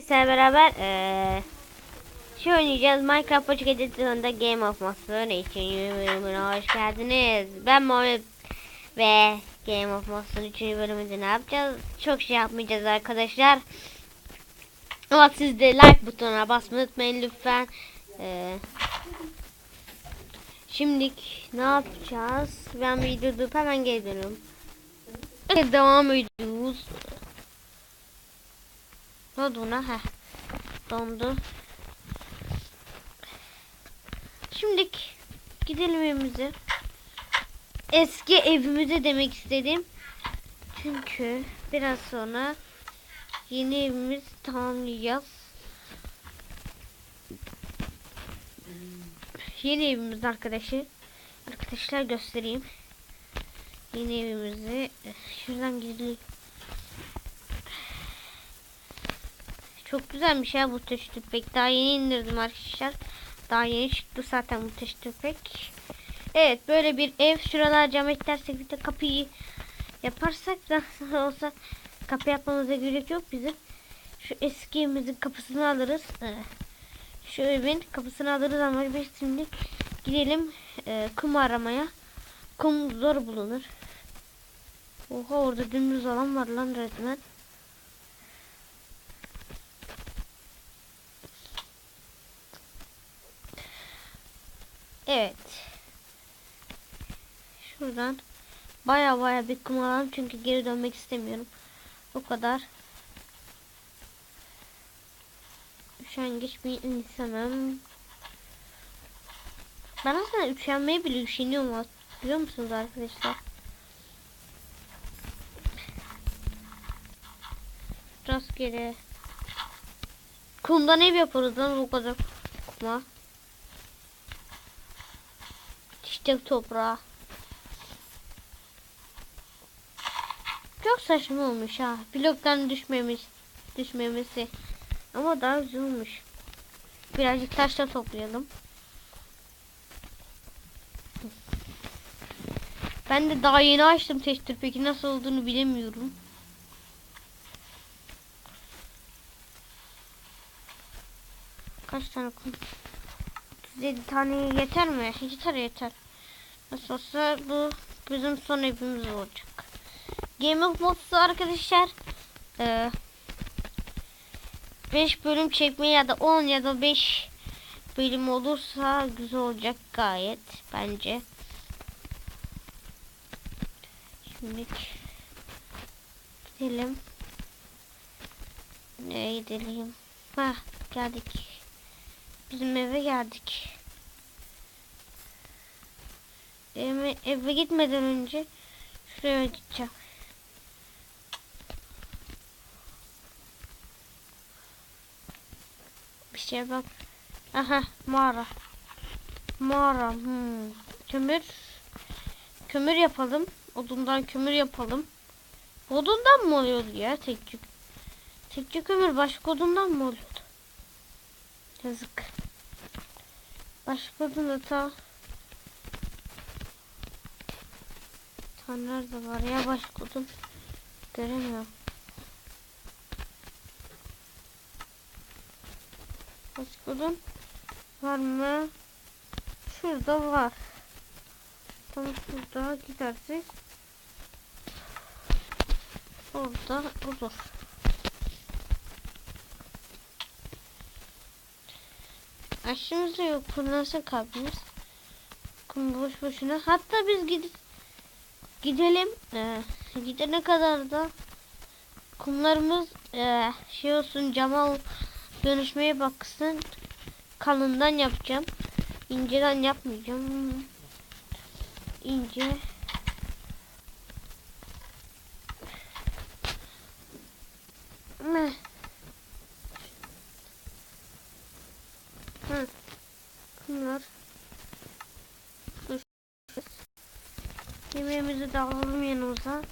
Sizlerle beraber eee şey oynayacağız. Minecraft Açık Edition'da Game of Monsters için bölümüne hoş geldiniz. Ben Muhammed ve Game of Monsters 3. bölümünde ne yapacağız? Çok şey yapmayacağız arkadaşlar. Ama siz de like butonuna basmayı unutmayın lütfen. Eee Şimdilik ne yapacağız? Ben bir durdurup hemen. Evet, devam ediyoruz. Ne oldu buna? Heh. Dondu. Şimdilik gidelim evimize. Eski evimize demek istedim. Çünkü biraz sonra yeni evimiz tamamlayacağız. Yeni evimiz arkadaşı. Arkadaşlar göstereyim. Yeni evimizi şuradan gidelim. Çok güzelmiş ya bu taş tüfek. Daha yeni indirdim arkadaşlar. Daha yeni çıktı zaten bu taş tüfek. Evet böyle bir ev. Şuralar cam eklersek bir de kapıyı yaparsak da olsa kapı yapmamıza gerek yok bizim. Şu eski evimizin kapısını alırız. Ee, Şu evin kapısını alırız ama biz şimdi gidelim e, kum aramaya. Kum zor bulunur. Oha orada dümdüz alan var lan resmen. Evet. Şuradan baya baya bir kum alalım çünkü geri dönmek istemiyorum. O kadar. Üşengeç bir insanım. Ben aslında üşenmeye bile üşeniyorum biliyor musunuz arkadaşlar? Rastgele. Kumdan ev yaparız lan o kadar kuma. Çiçek toprağı. Çok saçma olmuş ha. Bloktan düşmemiş, düşmemesi. Ama daha güzel. Birazcık taş da toplayalım. Ben de daha yeni açtım testür peki nasıl olduğunu bilemiyorum. Kaç tane kum? 37 tane yeter mi? Yeter yeter. Nasıl olsa bu bizim son evimiz olacak. Game of Mods'u arkadaşlar e, 5 bölüm çekmeye ya da 10 ya da 5 bölüm olursa güzel olacak gayet bence. Şimdi gidelim. Nereye gidelim? Ha geldik. Bizim eve geldik. Eve, eve gitmeden önce şuraya gideceğim. Bir şey bak. Aha mağara. Mağara. Hmm. Kömür. Kömür yapalım. Odundan kömür yapalım. Odundan mı oluyordu ya tekçük? Tekçük kömür başka odundan mı oluyordu? Yazık. Başka odun da ta ta nerede var ya başka odun göremiyorum. Başka odun var mı? Şurada var. Tam şurada gidersek orada olur. Aşımız da yok. Kullansın kalbimiz. Kum boş boşuna. Hatta biz gidip gidelim. Ee, gidene kadar da kumlarımız e, şey olsun cama dönüşmeye baksın. Kalından yapacağım. İnceden yapmayacağım. İnce. Meh. Yemeğimizi de alalım yanımıza.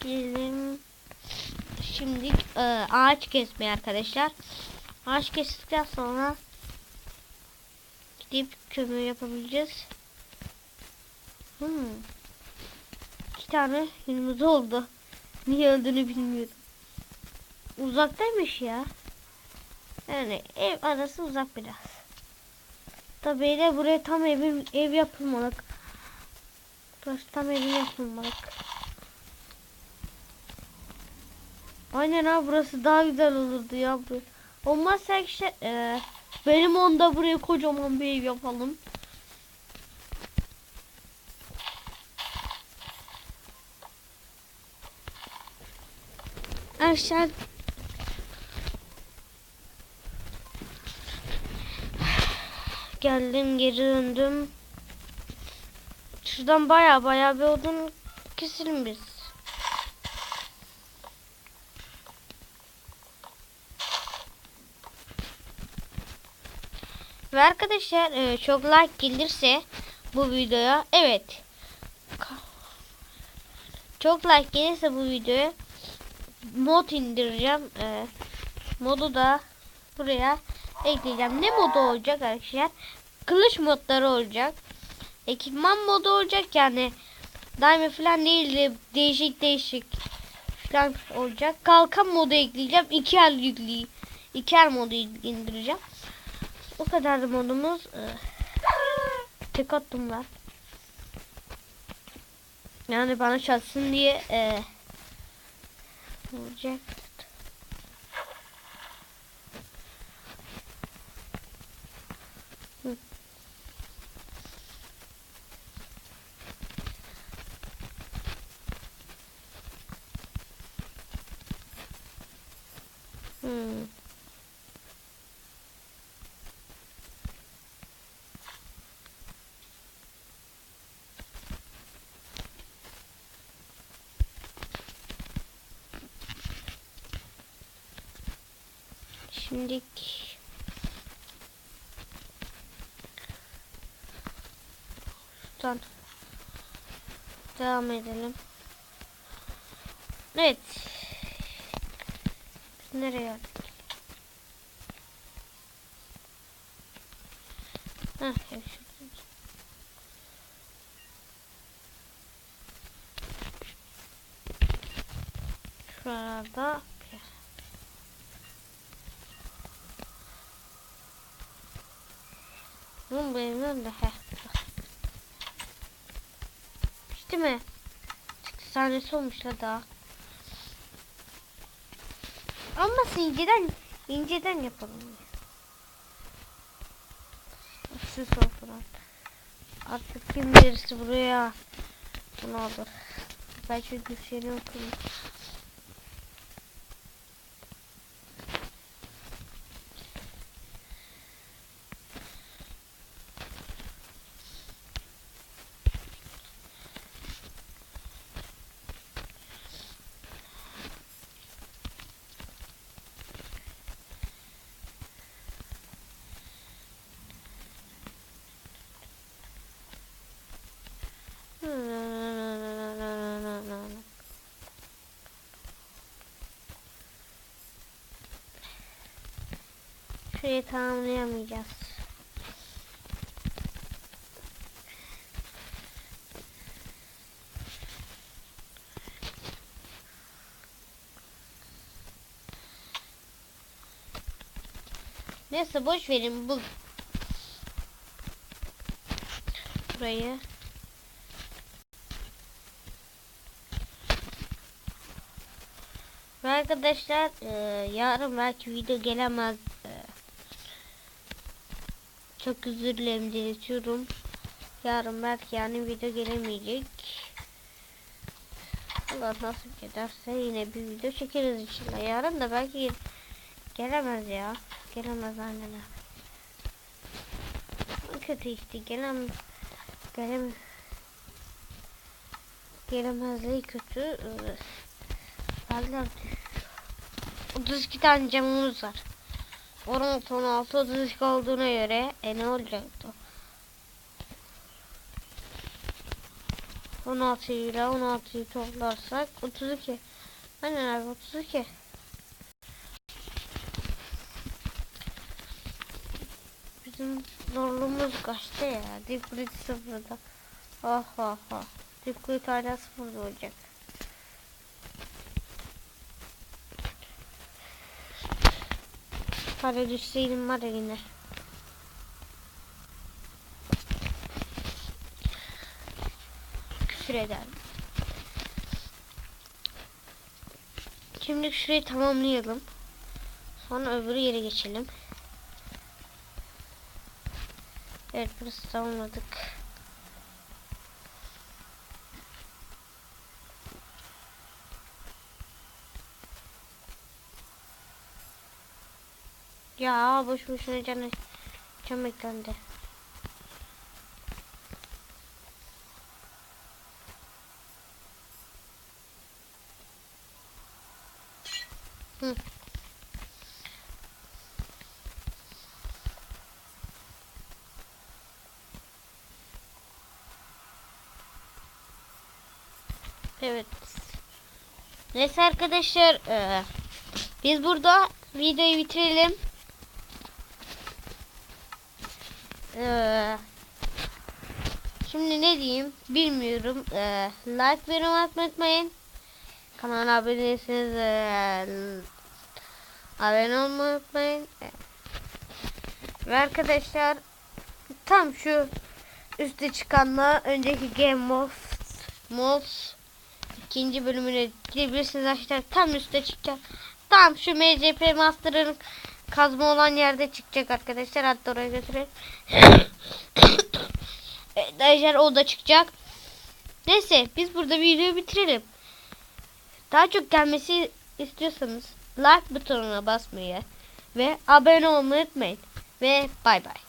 Gidelim. Şimdi e, ağaç kesmeye arkadaşlar. Ağaç kestikten sonra gidip kömür yapabileceğiz. Hmm. İki tane günümüz oldu. Niye öldüğünü bilmiyorum. Uzaktaymış ya. Yani ev arası uzak biraz. Tabii de buraya tam evim ev yapılmalık. Burası tam evim yapılmalık. Aynen ha burası daha güzel olurdu ya. Bu. Olmazsa işte e, benim onda buraya kocaman bir ev yapalım. Arkadaşlar geldim geri döndüm. Şuradan baya baya bir odun kesilmiş. Ve arkadaşlar e, çok like gelirse bu videoya evet çok like gelirse bu videoya mod indireceğim. E, modu da buraya ekleyeceğim. Ne modu olacak arkadaşlar? Kılıç modları olacak. Ekipman modu olacak yani. Daimi falan değil de değişik değişik falan olacak. Kalkan modu ekleyeceğim. İki el yükleyeyim. İki el modu indireceğim. O kadar da modumuz. Ee, tek attım var. Yani bana çalsın diye e, olacak. Hı. Hmm. Şimdi devam edelim. Evet. Nereye geldik? Heh. Şuralarda Bunun bu evin önünde. Heh. Pişti mi? Çıktı tanesi olmuş la daha. Ama inceden inceden yapalım. Süs olsun. Artık kim birisi buraya bunu alır. Ben çünkü seni okurum. Şurayı tamamlayamayacağız. Neyse boş verin bu burayı Ve arkadaşlar e, yarın belki video gelemez. Çok özür dilerim diletiyorum. Yarın belki yani video gelemeyecek. Allah nasip ederse yine bir video çekeriz inşallah. Yarın da belki gel gelemez ya. Gelemez anneler. Kötü işte gelem gelem gelemezliği kötü. Ee, Vallahi 32 tane camımız var. 16, 16, 32 olduğuna göre e ne olacaktı? 16 ile 16'yı toplarsak 32. Aynen abi 32. Bizim zorluğumuz kaçta ya? Diprit sıfırda. Oh oh oh. Türk kuyut hala sıfırda olacak. Para düşseydim var ya yine. Küfür ederdim. Şimdi şurayı tamamlayalım. Sonra öbürü yere geçelim. Evet burası tamamladık. Ya boş boşuna canı cam eklendi. Hı. Evet. Neyse arkadaşlar biz burada videoyu bitirelim. Eee, şimdi ne diyeyim bilmiyorum. Eee, like ve yorum atmayı unutmayın. Kanala abone değilseniz eee, abone olmayı unutmayın. Eee, Ve arkadaşlar tam şu üstte çıkanla önceki Game of Mods ikinci bölümüne gidebilirsiniz arkadaşlar. Tam üstte çıkacak. Tam şu MCP Master'ın kazma olan yerde çıkacak arkadaşlar. Hatta oraya götürelim. Arkadaşlar o da çıkacak. Neyse biz burada videoyu bitirelim. Daha çok gelmesi istiyorsanız like butonuna basmayı ve abone olmayı unutmayın. Ve bay bay.